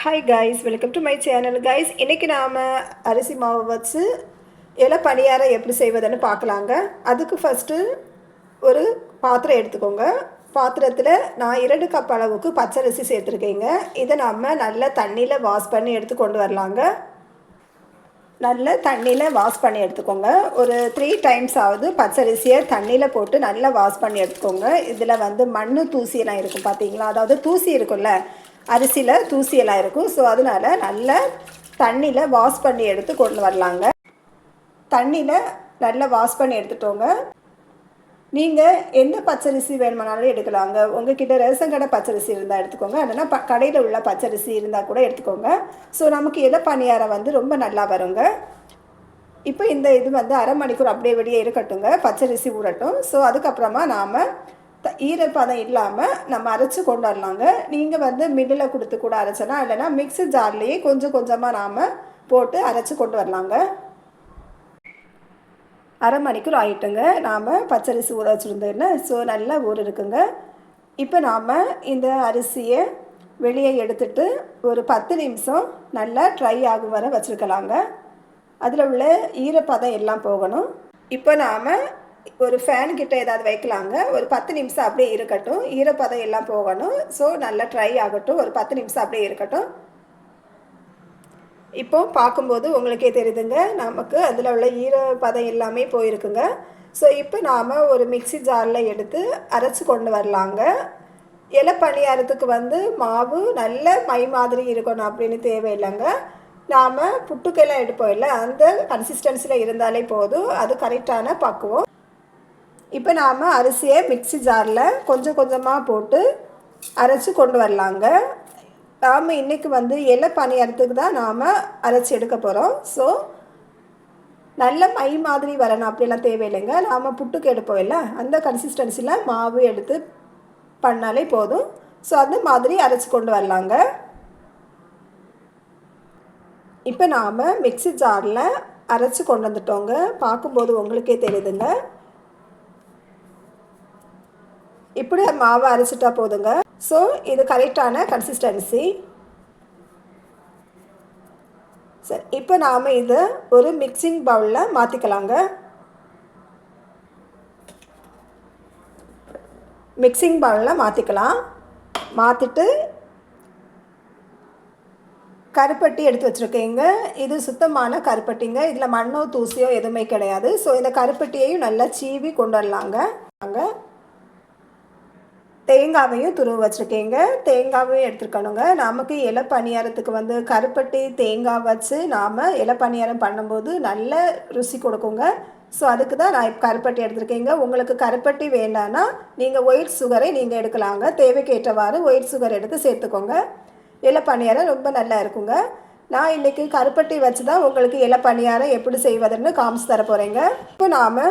Hi guys welcome to my channel guys இன்றைக்கி நாம் அரிசி மாவு வச்சு இலை பணியாரம் எப்படி செய்வதுன்னு பார்க்கலாங்க. அதுக்கு ஃபஸ்ட்டு ஒரு பாத்திரம் எடுத்துக்கோங்க. பாத்திரத்தில் நான் இரண்டு கப் அளவுக்கு பச்சரிசி சேர்த்துருக்கேங்க. இதை நம்ம நல்ல தண்ணியில் வாஷ் பண்ணி எடுத்து கொண்டு வரலாங்க. நல்ல தண்ணியில் வாஷ் பண்ணி எடுத்துக்கோங்க. ஒரு த்ரீ டைம்ஸ் ஆகுது பச்சரிசியை தண்ணியில் போட்டு நல்லா வாஷ் பண்ணி எடுத்துக்கோங்க. இதில் வந்து மண் தூசியெல்லாம் இருக்கும் பார்த்தீங்களா அதாவது தூசி இருக்கும்ல அரிசியில் தூசியெல்லாம் இருக்கும். ஸோ அதனால நல்ல தண்ணியில் வாஷ் பண்ணி எடுத்து கொண்டு வரலாங்க. தண்ணியில் நல்லா வாஷ் பண்ணி எடுத்துட்டோங்க. நீங்கள் எந்த பச்சரிசி வேணுமானாலும் எடுக்கலாங்க. உங்ககிட்ட ரேஷன் கடை பச்சரிசி இருந்தால் எடுத்துக்கோங்க. இல்லைன்னா ப கடையில் உள்ள பச்சரிசி இருந்தால் கூட எடுத்துக்கோங்க. ஸோ நமக்கு எதை பணியாரம் வந்து ரொம்ப நல்லா வருங்க. இப்போ இந்த இது வந்து அரை மணிக்கூர் அப்படியே வெளியே இருக்கட்டுங்க. பச்சரிசி ஊறட்டும். ஸோ அதுக்கப்புறமா நாம் ஈரப்பதம் இல்லாமல் நம்ம அரைச்சி கொண்டு வரலாங்க நீங்கள் வந்து மில்லில் கொடுத்து கூட அரைச்சலாம் இல்லைனா மிக்ஸி ஜார்லேயே கொஞ்சம் கொஞ்சமாக நாம் போட்டு அரைச்சி கொண்டு வரலாங்க. அரை மணிக்கூர் ஆகிட்டுங்க நாம் பச்சரிசி ஊற வச்சுருந்தோன்னு ஸோ நல்லா ஊற இருக்குங்க. இப்போ நாம் இந்த அரிசியை வெளியே எடுத்துட்டு ஒரு பத்து நிமிஷம் நல்லா ட்ரை ஆகும் வர வச்சுருக்கலாங்க. அதில் உள்ள ஈரப்பதம் எல்லாம் போகணும். இப்போ நாம் ஒரு ஃபேன் கிட்ட ஏதாவது வைக்கலாங்க. ஒரு பத்து நிமிஷம் அப்படியே இருக்கட்டும். ஈரப்பதம் எல்லாம் போகணும். ஸோ நல்லா ட்ரை ஆகட்டும். ஒரு பத்து நிமிஷம் அப்படியே இருக்கட்டும். இப்போ பார்க்கும்போது உங்களுக்கே தெரியுதுங்க. நமக்கு அதில் உள்ள ஈரப்பதம் எல்லாமே போயிருக்குங்க. ஸோ இப்போ நாம் ஒரு மிக்சி ஜாரில் எடுத்து அரைச்சி கொண்டு வரலாங்க. இலை பணியாரத்துக்கு வந்து மாவு நல்ல மை மாதிரி இருக்கணும் அப்படின்னு தேவையில்லைங்க. நாம் புட்டுக்கெல்லாம் எடுப்போம் இல்லை? அந்த கன்சிஸ்டன்சியில் இருந்தாலே போதும். அது கரெக்டான பக்குவம். இப்போ நாம் அரிசியை மிக்சி ஜாரில் கொஞ்சம் கொஞ்சமாக போட்டு அரைச்சி கொண்டு வரலாங்க. நாம் இன்றைக்கி வந்து இலை பணியாரத்துக்கு தான் நாம் அரைச்சி எடுக்க போகிறோம் ஸோ நல்ல மை மாதிரி வரணும். அப்படிலாம் தேவையில்லைங்க. நாம் புட்டுக்கு எடுப்போம் இல்லை? அந்த கன்சிஸ்டன்சியில் மாவு எடுத்து பண்ணாலே போதும். ஸோ அந்த மாதிரி அரைச்சி கொண்டு வரலாங்க. இப்போ நாம் மிக்சி ஜாரில் அரைச்சி கொண்டு வந்துட்டோங்க. பார்க்கும்போது உங்களுக்கே தெரியுதுங்க. இப்படி மாவை அரைச்சிட்டா போதுங்க. ஸோ இது கரெக்டான கன்சிஸ்டன்சி சரி இப்போ நாம் இதை ஒரு மிக்சிங் பவுலில் மாற்றிக்கலாங்க மிக்சிங் பவுலில் மாற்றிக்கலாம் மாற்றிட்டு கருப்பட்டி எடுத்து வச்சுருக்கீங்க. இது சுத்தமான கருப்பட்டிங்க. இதில் மண்ணோ தூசியோ எதுவுமே கிடையாது. ஸோ இந்த கருப்பட்டியையும் நல்லா சீவி கொண்டு வரலாங்க. அங்கே தேங்காவையும் துருவி வச்சுருக்கேங்க. தேங்காவையும் எடுத்துருக்கணுங்க. நமக்கு இலை பணியாரத்துக்கு வந்து கருப்பட்டி தேங்காய் வச்சு நாம் இலை பணியாரம் பண்ணும்போது நல்ல ருசி கொடுக்குங்க. ஸோ அதுக்கு தான் நான் இப்போ கருப்பட்டி எடுத்திருக்கேங்க. உங்களுக்கு கருப்பட்டி வேண்டான்னா நீங்கள் ஒயிட் சுகரை நீங்கள் எடுக்கலாங்க. தேவைக்கேற்றவாறு ஒயிட் சுகர் எடுத்து சேர்த்துக்கோங்க. இலை பணியாரம் ரொம்ப நல்லா இருக்குங்க. நான் இன்றைக்கி கருப்பட்டி வச்சு தான் உங்களுக்கு இலை பணியாரம் எப்படி செய்வதுன்னு காமிச்சு தர போகிறேங்க இப்போ நாம்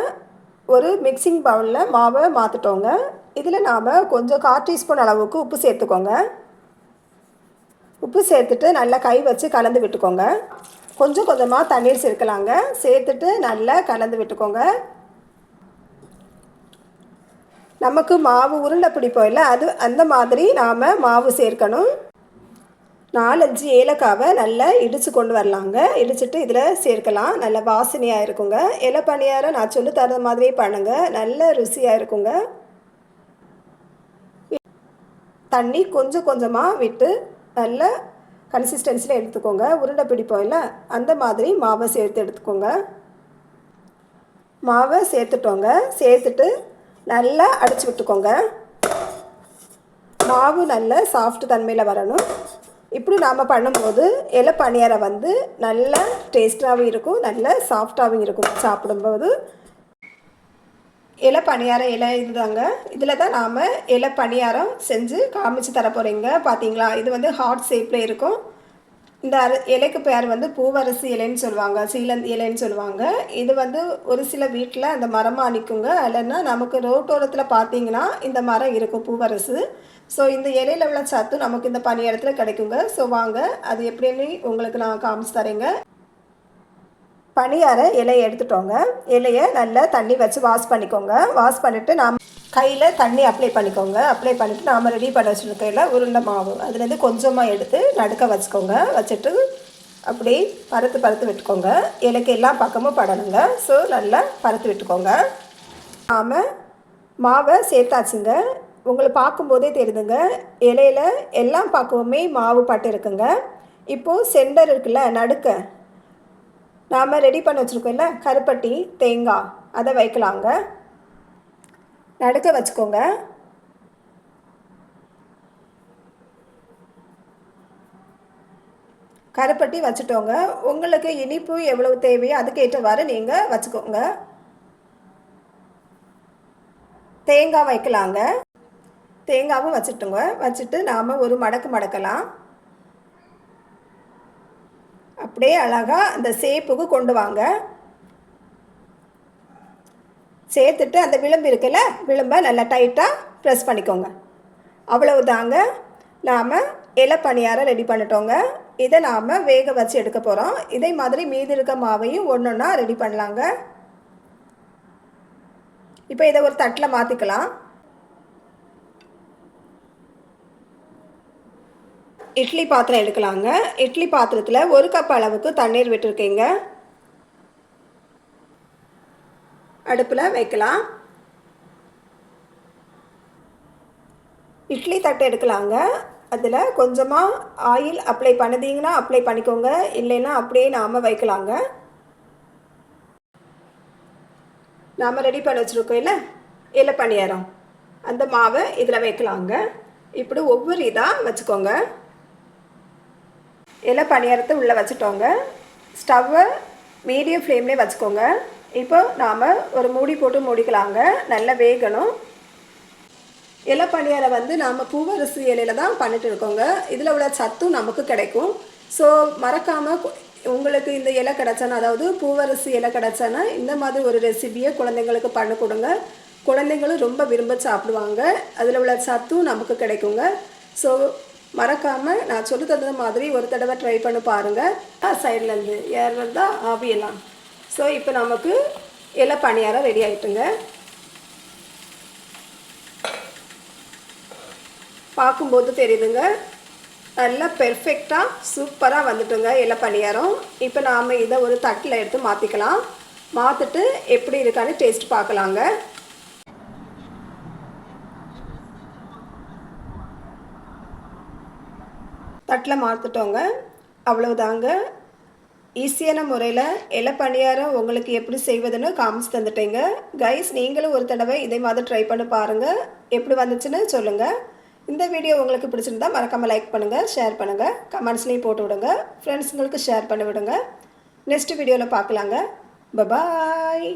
ஒரு மிக்சிங் பவுலில் மாவை மாற்றிட்டோங்க இதில் நாம் கொஞ்சம் கால் டீஸ்பூன் அளவுக்கு உப்பு சேர்த்துக்கோங்க. உப்பு சேர்த்துட்டு நல்லா கை வச்சு கலந்து விட்டுக்கோங்க. கொஞ்சம் கொஞ்சமாக தண்ணீர் சேர்க்கலாங்க. சேர்த்துட்டு நல்லா கலந்து விட்டுக்கோங்க. நமக்கு மாவு உருண்டை பிடிப்போம் இல்லை அது அந்த மாதிரி நாம் மாவு சேர்க்கணும். நாலஞ்சு ஏலக்காவை நல்லா இடித்து கொண்டு வரலாங்க. இடிச்சிட்டு இதில் சேர்க்கலாம். நல்ல வாசனையாக இருக்குங்க. இலை பணியாரம் நான் சொல்லி தர மாதிரியே பண்ணுங்கள் நல்ல ருசியாக இருக்குங்க. தண்ணி கொஞ்சம் கொஞ்சமாக விட்டு நல்ல கன்சிஸ்டன்சியில் எடுத்துக்கோங்க. உருண்டை பிடிப்போம் இல்லை? அந்த மாதிரி மாவை சேர்த்து எடுத்துக்கோங்க. மாவை சேர்த்துட்டோங்க. சேர்த்துட்டு நல்லா அடிச்சு விட்டுக்கோங்க. மாவு நல்ல சாஃப்ட் தன்மையில் வரணும். இப்படி நாம் பண்ணும்போது இலை பணியாரம் வந்து நல்ல டேஸ்ட்டாகவும் இருக்கும் நல்ல சாஃப்டாகவும் இருக்கும் சாப்பிடும்போது. இலை பணியாரம் இலை இதுதாங்க. இதில் தான் நாம் இலை பணியாரம் செஞ்சு காமிச்சு தர போகிறீங்க பார்த்தீங்களா இது வந்து ஹார்ட் ஷேப்பில் இருக்கும். இந்த அரி இலைக்கு பேர் வந்து பூவரசு இலைன்னு சொல்லுவாங்க. சீலந்தி இலைன்னு சொல்லுவாங்க. இது வந்து ஒரு சில வீட்டில் அந்த மரமாக நிற்குங்க இல்லைன்னா நமக்கு ரோட்டோரத்தில் பார்த்தீங்கன்னா இந்த மரம் இருக்கும் பூவரசு. ஸோ இந்த இலையில உள்ள சத்து நமக்கு இந்த பணியாரத்தில் கிடைக்குங்க. ஸோ வாங்க. அது எப்படின்னு உங்களுக்கு நான் காமிச்சு தரேங்க. பணியார இலையை எடுத்துட்டோங்க. இலையை நல்லா தண்ணி வச்சு வாஷ் பண்ணிக்கோங்க. வாஷ் பண்ணிவிட்டு நாம் கையில் தண்ணி அப்ளை பண்ணிக்கோங்க. அப்ளை பண்ணிவிட்டு நாம் ரெடி பண்ண வச்சுருக்கையில் உருண்டை மாவு. அதுலேருந்து கொஞ்சமாக எடுத்து நடுக்க வச்சுக்கோங்க. வச்சுட்டு அப்படி பருத்து பருத்து விட்டுக்கோங்க. இலைக்கு எல்லா பக்கமும் படணுங்க. ஸோ நல்லா பருத்து விட்டுக்கோங்க. நாம் மாவை சேர்த்தாச்சுங்க. உங்களை பார்க்கும்போதே தெரியுதுங்க. இலையில எல்லா பக்கமுமே மாவு பட்டு இருக்குங்க. இப்போது சென்டர் இருக்குல்ல நடுக்க. நாம் ரெடி பண்ணி வச்சுருக்கோம்ல கருப்பட்டி தேங்காய் அதை வைக்கலாங்க நடுக்க வச்சுக்கோங்க. கருப்பட்டி வச்சுட்டோங்க. உங்களுக்கு இனிப்பு எவ்வளவு தேவையோ அதுக்கேற்றவாறு நீங்கள் வச்சுக்கோங்க. தேங்காய் வைக்கலாங்க. தேங்காவும் வச்சுட்டோங்க. வச்சுட்டு நாம் ஒரு மடக்கு மடக்கலாம். அப்படியே அழகாக அந்த சேப்புக்கு கொண்டு வாங்க. சேர்த்துட்டு அந்த விளிம்பு இருக்குல்ல விளிம்பை நல்லா டைட்டாக ப்ரெஸ் பண்ணிக்கோங்க. அவ்வளவு தாங்க நாம் இலை பணியாரம் ரெடி பண்ணிட்டோங்க. இதை நாம் வேக வச்சு எடுக்க போகிறோம் இதே மாதிரி மீதி இருக்க மாவையும் ஒன்று ஒன்றா ரெடி பண்ணலாங்க. இப்போ இதை ஒரு தட்டில் மாற்றிக்கலாம் இட்லி பாத்திரம் எடுக்கலாங்க. இட்லி பாத்திரத்தில் ஒரு கப் அளவுக்கு தண்ணீர் விட்டுருக்கீங்க. அடுப்பில் வைக்கலாம். இட்லி தட்டை எடுக்கலாங்க. அதில் கொஞ்சமாக ஆயில் அப்ளை பண்ணுதீங்கன்னா அப்ளை பண்ணிக்கோங்க. இல்லைன்னா அப்படியே நாம் வைக்கலாங்க. நாம் ரெடி பண்ணி வச்சுருக்கோம் இல்லை? இல்லை பணியாரம் அந்த மாவை இதில் வைக்கலாங்க. இப்படி ஒவ்வொரு இதாக வச்சுக்கோங்க. இலை பணியாரத்தை உள்ளே வச்சுட்டோங்க. ஸ்டவ்வை மீடியம் ஃப்ளேம்லேயே வச்சுக்கோங்க. இப்போ நாம் ஒரு மூடி போட்டு மூடிக்கலாங்க. நல்லா வேகணும். இலை பணியாரை வந்து நாம் பூவரசு இலையில தான் பண்ணிட்டு இருக்கோங்க. இதில் உள்ள சத்தும் நமக்கு கிடைக்கும். ஸோ மறக்காமல் உங்களுக்கு இந்த இலை கிடச்சானா அதாவது பூவரசு இலை கிடச்சானா இந்த மாதிரி ஒரு ரெசிபியை குழந்தைங்களுக்கு பண்ணி கொடுங்க. குழந்தைங்களும் ரொம்ப விரும்ப சாப்பிடுவாங்க. அதில் உள்ள சத்தும் நமக்கு கிடைக்குங்க. ஸோ மறக்காமல் நான் சொல்லி தந்த மாதிரி ஒரு தடவை ட்ரை பண்ணி பாருங்கள் சைட்லேருந்து ஏறுறதா ஆவியெல்லாம் ஸோ இப்போ நமக்கு எல்லாம் பணியாரம் ரெடி ஆகிட்டுங்க பார்க்கும்போது தெரியுதுங்க. நல்லா பெர்ஃபெக்டாக சூப்பராக வந்துட்டுங்க இலை பணியாரம். இப்போ நாம் இதை ஒரு தட்டில் எடுத்து மாற்றிக்கலாம் மாற்றிட்டு எப்படி இருக்கான்னு டேஸ்ட் பார்க்கலாங்க. தட்டில் மாற்றிட்டோங்க அவ்வளவுதாங்க. ஈஸியான முறையில் இலை பணியாரம் உங்களுக்கு எப்படி செய்வதுன்னு காமிச்சு தந்துட்டேங்க. கைஸ் நீங்களும் ஒரு தடவை இதே மாதிரி ட்ரை பண்ணி பாருங்கள் எப்படி வந்துச்சுன்னு சொல்லுங்கள் இந்த வீடியோ உங்களுக்கு பிடிச்சிருந்தா மறக்காமல் லைக் பண்ணுங்கள் ஷேர் பண்ணுங்கள் கமெண்ட்ஸ்லேயும் போட்டு விடுங்க. ஃப்ரெண்ட்ஸுங்களுக்கு ஷேர் பண்ணி விடுங்க. நெக்ஸ்ட் வீடியோவில் பார்க்கலாங்க. பபாய்